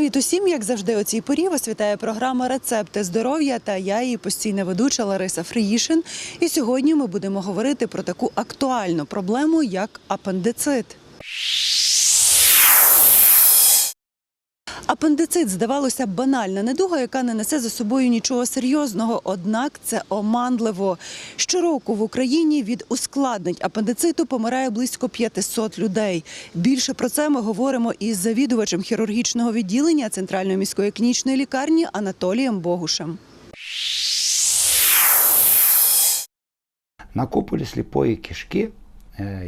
Привіт усім, як завжди, у цій порі вас вітає програма Рецепти здоров'я та я її постійна ведуча Лариса Фриїшин. І сьогодні ми будемо говорити про таку актуальну проблему, як апендицит. Апендицит, здавалося, банальна недуга, яка не несе за собою нічого серйозного. Однак це оманливо. Щороку в Україні від ускладнень апендициту помирає близько 500 людей. Більше про це ми говоримо із завідувачем хірургічного відділення Центральної міської клінічної лікарні Анатолієм Богушем. На куполі сліпої кишки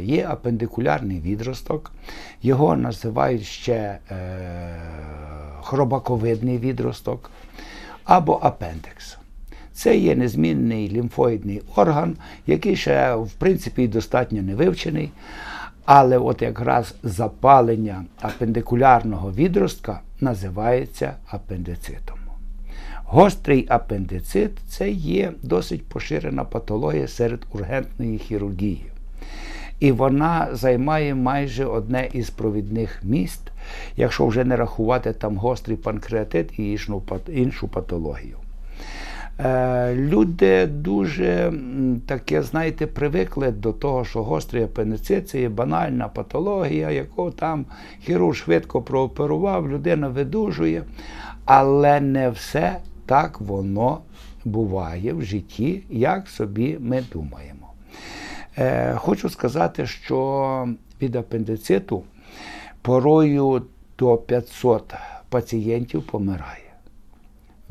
є апендикулярний відросток. Його називають ще е, хробаковидний відросток або апендекс. Це є незмінний лімфоїдний орган, який ще, в принципі, достатньо не вивчений. Але от якраз запалення апендикулярного відростка називається апендицитом. Гострий апендицит це є досить поширена патологія серед ургентної хірургії. І вона займає майже одне із провідних міст, якщо вже не рахувати там гострий панкреатит і іншу, патологію. Е, Люди дуже таке, знаєте, привикли до того, що гострий апендицит це є банальна патологія, яку там хірург швидко прооперував, людина видужує. Але не все так воно буває в житті, як собі ми думаємо. Е, Хочу сказати, що від апендициту порою до 500 пацієнтів помирає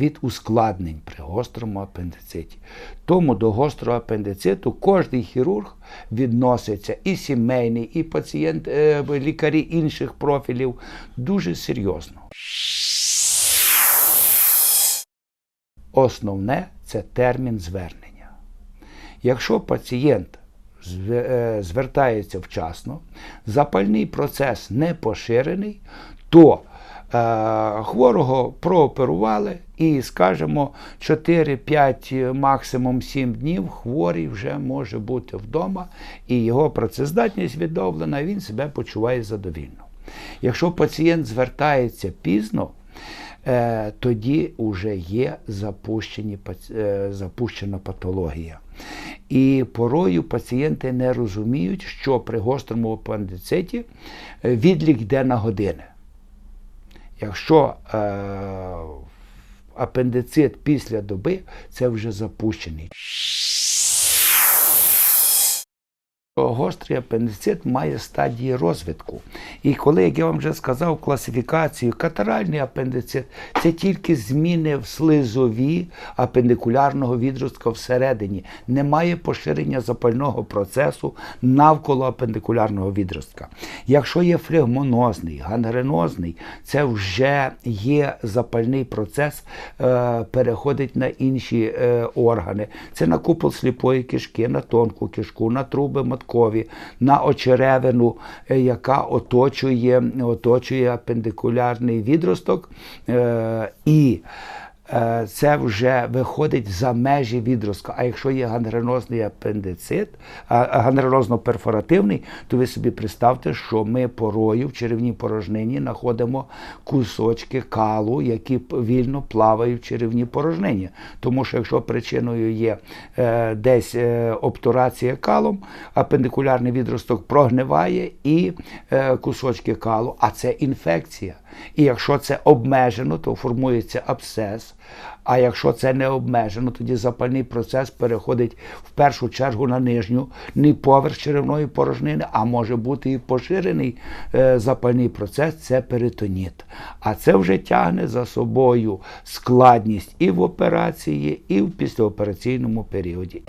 від ускладнень при гострому апендициті. Тому до гострого апендициту кожний хірург відноситься і сімейний, і пацієнт, е, лікарі інших профілів дуже серйозно. Основне це термін звернення. Якщо пацієнт звертається вчасно, запальний процес не поширений, то е, хворого прооперували і, скажімо, 4-5, максимум 7 днів хворий вже може бути вдома, і його працездатність відновлена, він себе почуває задовільно. Якщо пацієнт звертається пізно, е, тоді вже є е, запущена патологія. І порою пацієнти не розуміють, що при гострому апендициті е, відлік йде на години. Якщо е, апендицит після доби, це вже запущений. Гострий апендицит має стадії розвитку. І коли, як я вам вже сказав, класифікацію, катаральний апендицит це тільки зміни в слизові апендикулярного відростка всередині. Немає поширення запального процесу навколо апендикулярного відростка. Якщо є флегмонозний, гангренозний, це вже є запальний процес, е, переходить на інші е, органи. Це на купол сліпої кишки, на тонку кишку, на труби маткові, на очеревину, е, яка оточує, оточує апендикулярний відросток. І це вже виходить за межі відростка. А якщо є гангренозний апендицит, гангренозно-перфоративний, то ви собі представте, що ми порою в черевній порожнині знаходимо кусочки калу, які вільно плавають в черевній порожнині. Тому що якщо причиною є е, десь е, обтурація калом, апендикулярний відросток прогниває і е, кусочки калу, а це інфекція. І якщо це обмежено, то формується абсцес. А якщо це не обмежено, тоді запальний процес переходить в першу чергу на нижню, не поверх черевної порожнини, а може бути і поширений е, запальний процес це перитоніт. А це вже тягне за собою складність і в операції, і в післяопераційному періоді.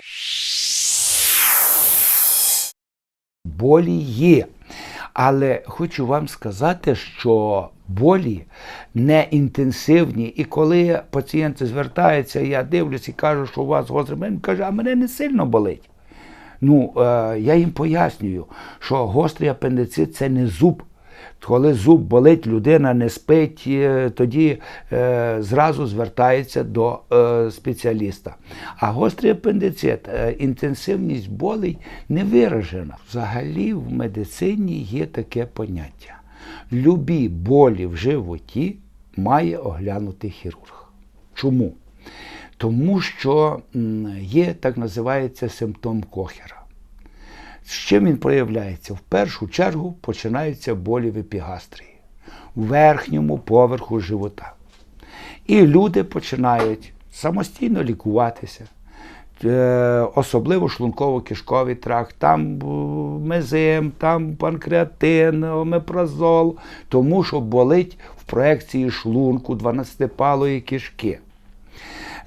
Болі є. Але хочу вам сказати, що болі не інтенсивні. І коли пацієнти звертаються, я дивлюсь і кажу, що у вас гострий, він каже, а мене не сильно болить. Ну, е, я їм пояснюю, що гострий апендицит це не зуб. Коли зуб болить, людина не спить, е, тоді е, зразу звертається до е, спеціаліста. А гострий апендицит, е, інтенсивність болей не виражена. Взагалі в медицині є таке поняття. Любі болі в животі має оглянути хірург. Чому? Тому що є так називається симптом Кохера. З чим він проявляється? В першу чергу починаються болі в епігастрії, в верхньому поверху живота. І люди починають самостійно лікуватися. Е, Особливо шлунково-кишковий тракт, там мезим, там панкреатин, омепразол, тому що болить в проекції шлунку 12-палої кишки.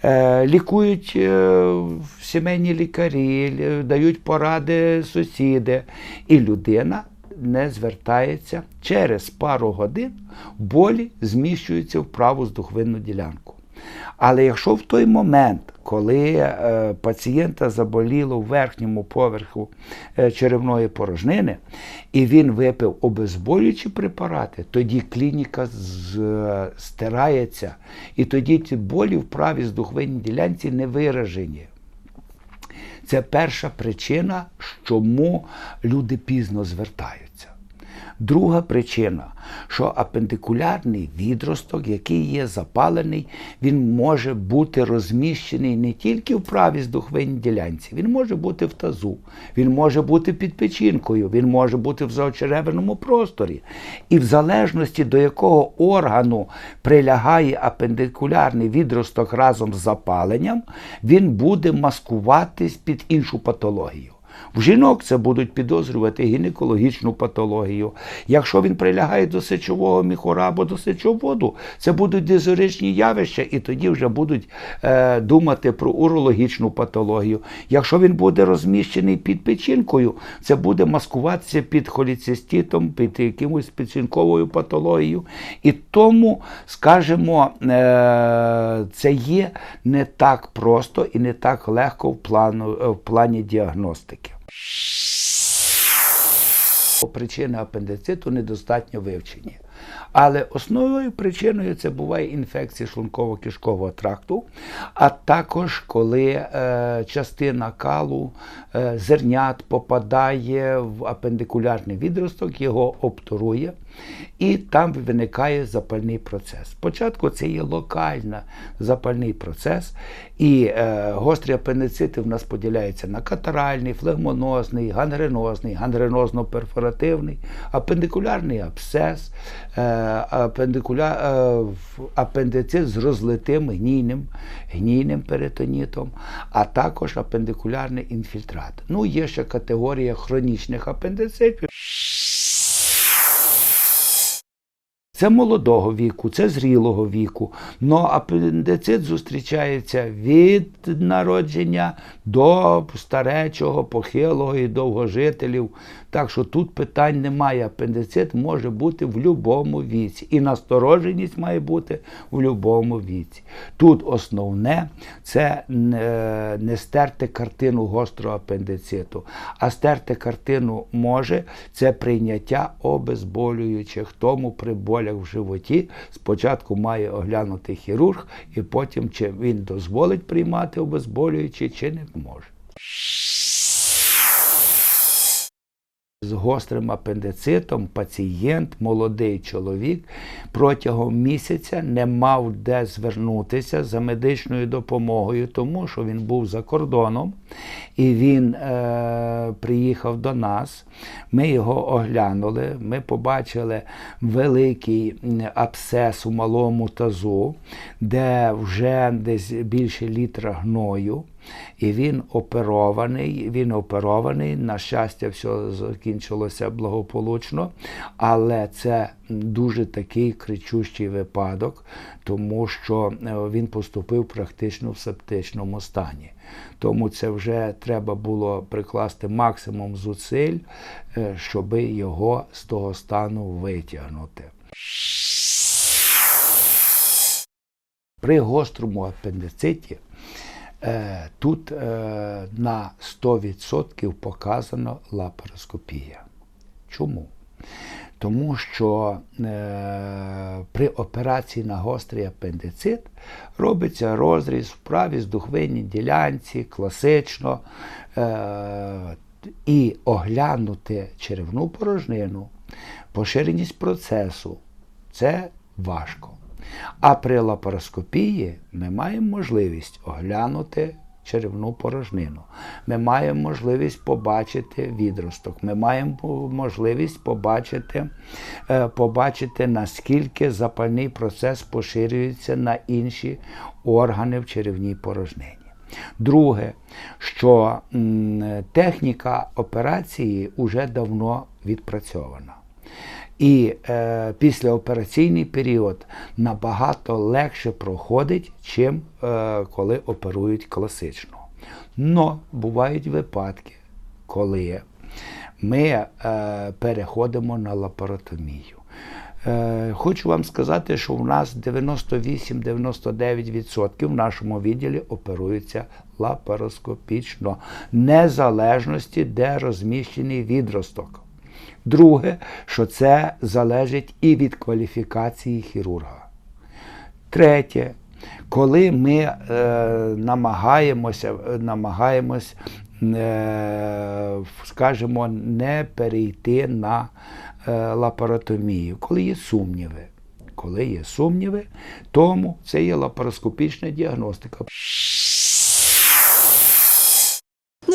Е, Лікують е, сімейні лікарі, дають поради сусіди. І людина не звертається через пару годин болі зміщуються в праву здухвинну ділянку. Але якщо в той момент, коли е, пацієнта заболіло в верхньому поверху е, черевної порожнини, і він випив обезболюючі препарати, тоді клініка е, стирається, і тоді ці болі в правій здухвинній ділянці не виражені. Це перша причина, чому люди пізно звертаються. Друга причина, що апендикулярний відросток, який є запалений, він може бути розміщений не тільки в правій здухвинній ділянці, він може бути в тазу, він може бути під печінкою, він може бути в заочеревиному просторі. І в залежності до якого органу прилягає апендикулярний відросток разом з запаленням, він буде маскуватись під іншу патологію. В жінок це будуть підозрювати гінекологічну патологію. Якщо він прилягає до сечового міхура або до сечоводу, це будуть дизоричні явища, і тоді вже будуть е, думати про урологічну патологію. Якщо він буде розміщений під печінкою, це буде маскуватися під холіциститом, під якимось печінковою патологією. І тому, скажімо, е, це є не так просто і не так легко в, плану, в плані діагностики. Причини апендициту недостатньо вивчені. Але основною причиною це буває інфекція шлунково-кишкового тракту, а також коли е, частина калу е, зернят попадає в апендикулярний відросток, його обтурує, і там виникає запальний процес. Спочатку це є локальний запальний процес, і е, гострі апендицити в нас поділяються на катаральний, флегмонозний, гангренозний, гангренозно-перфоративний, апендикулярний абсцес, е, апендикуля, е, апендицит з розлитим гнійним, гнійним перитонітом, а також апендикулярний інфільтрат. Ну, є ще категорія хронічних апендицитів. Це молодого віку, це зрілого віку. Но апендицит зустрічається від народження до старечого, похилого і довгожителів. Так що тут питань немає. Апендицит може бути в будь-якому віці. І настороженість має бути в будь-якому віці. Тут основне це не, не стерти картину гострого апендициту, а стерти картину може це прийняття обезболюючих. Тому при болях в животі спочатку має оглянути хірург, і потім чи він дозволить приймати обезболюючі, чи не може. З гострим апендицитом пацієнт, молодий чоловік, протягом місяця не мав де звернутися за медичною допомогою, тому що він був за кордоном і він е, приїхав до нас. Ми його оглянули. Ми побачили великий м, абсцес у малому тазу, де вже десь більше літра гною. І він оперований. Він оперований. На щастя, все закінчилося благополучно, але це дуже такий кричущий випадок, тому що е, він поступив практично в септичному стані. Тому це вже треба було прикласти максимум зусиль, е, щоб його з того стану витягнути. При гострому апендициті тут е, на 100% показано лапароскопія. Чому? Тому що е, при операції на гострий апендицит робиться розріз в правій здухвинній ділянці, класично, е, і оглянути черевну порожнину, поширеність процесу це важко. А при лапароскопії ми маємо можливість оглянути черевну порожнину. Ми маємо можливість побачити відросток. Ми маємо можливість побачити, е, побачити, наскільки запальний процес поширюється на інші органи в черевній порожнині. Друге, що техніка операції вже давно відпрацьована. І е, післяопераційний період набагато легше проходить, чим е, коли оперують класично. Но бувають випадки, коли ми е, переходимо на лапаротомію. Е, Хочу вам сказати, що в нас 98-99% в нашому відділі оперуються лапароскопічно, незалежності, де розміщений відросток. Друге, що це залежить і від кваліфікації хірурга. Третє, коли ми е, намагаємося, намагаємось, е, скажімо, не перейти на е, лапаротомію, коли є сумніви. Коли є сумніви, тому це є лапароскопічна діагностика.